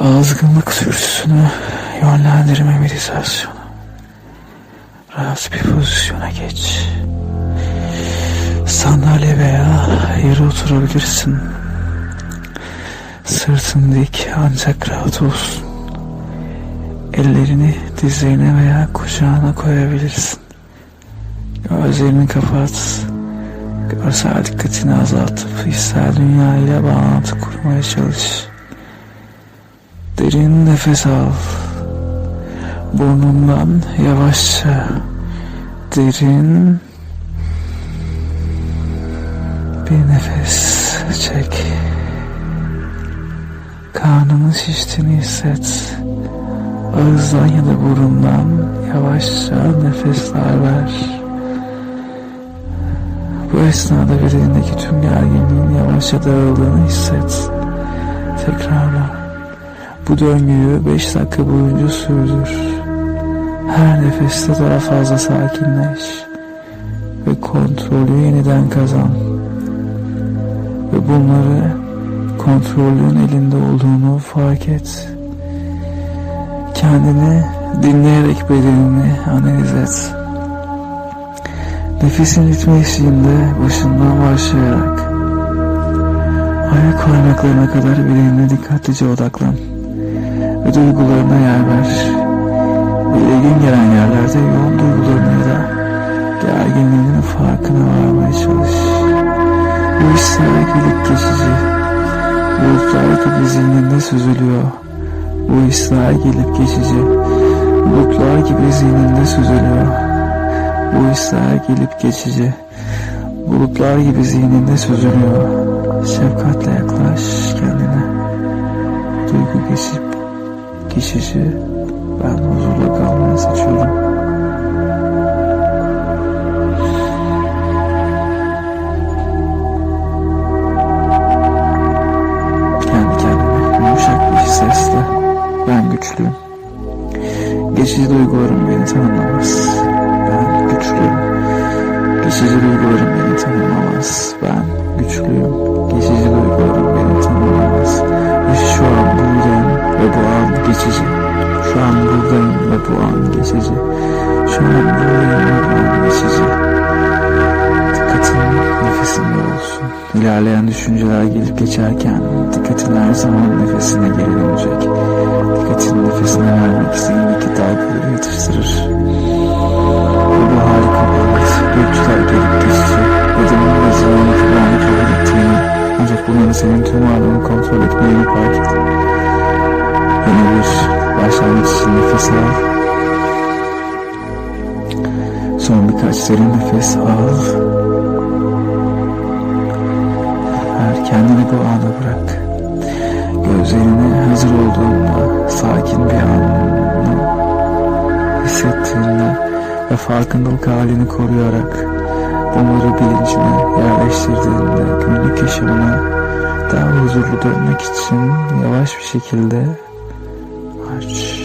Azgınlık sürüsünü yönlendirme meditasyonu. Rahat bir pozisyona geç. Sandalye veya yere oturabilirsin. Sırtın dik ancak rahat olsun. Ellerini dizlerine veya kucağına koyabilirsin. Gözlerini kapat. Görsel dikkatini azaltıp hissel dünya ile bağlantı kurmaya çalış. Derin nefes al. Burnundan yavaşça derin bir nefes çek. Karnının şiştiğini hisset. Ağızdan ya da burundan yavaşça nefesler ver. Bu esnada bedenindeki tüm gerginliğin yavaşça dağıldığını hisset. Tekrarla. Bu döngüyü 5 dakika boyunca sürdür. Her nefeste daha fazla sakinleş ve kontrolü yeniden kazan. Ve bunları kontrolün elinde olduğunu fark et. Kendini dinleyerek bedenini analiz et. Nefesin ritmi eşliğinde başından başlayarak ayak parmaklarına kadar bedenine dikkatlice odaklan ve duygularına yer ver. Belirgin gelen yerlerde yoğun duygularını ya da gerginliğinin farkına varmaya çalış. Bu hisler gelip geçici. Bulutlar gibi zihninde süzülüyor. Bu hisler gelip geçici. Bulutlar gibi zihninde süzülüyor. Bu hisler gelip geçici. Bulutlar gibi zihninde süzülüyor. Şefkatle yaklaş kendine. Duygu geçip geçici. Ben huzurla kalmayı seçiyorum. Kendi kendime yumuşak bir sesle ben güçlüyüm. Geçici duygularım beni tanımlamaz. Ben güçlüyüm. Geçici duygularım beni tanımlamaz. Ben güçlüyüm. Geçici duygularım beni tanımlamaz. Ve bu an geçici. Şu an buradayım ve bu an geçici. Şu an buradayım ve bu an geçici. Dikkatin nefesinde olsun. İlerleyen düşünceler gelip geçerken dikkatin her zaman nefesine geri dönecek. Dikkatin nefesine vermek zihnindeki dalgaları yatıştırır. Bu harika bir hayat. Gökçüler gelip geçici. Bedenin ve zihninin kıvamı kabul ettiğini ancak bunların senin tüm varlığını kontrol etmediğini fark et. Bir başlangıç için nefes al. Son birkaç derin nefes al. Ver kendini bu ana bırak. Gözlerini hazır olduğunda sakin bir anı hissettiğinde ve farkındalık halini koruyarak bunları bilincine yerleştirdiğinde günlük yaşamına daha huzurlu dönmek için yavaş bir şekilde much.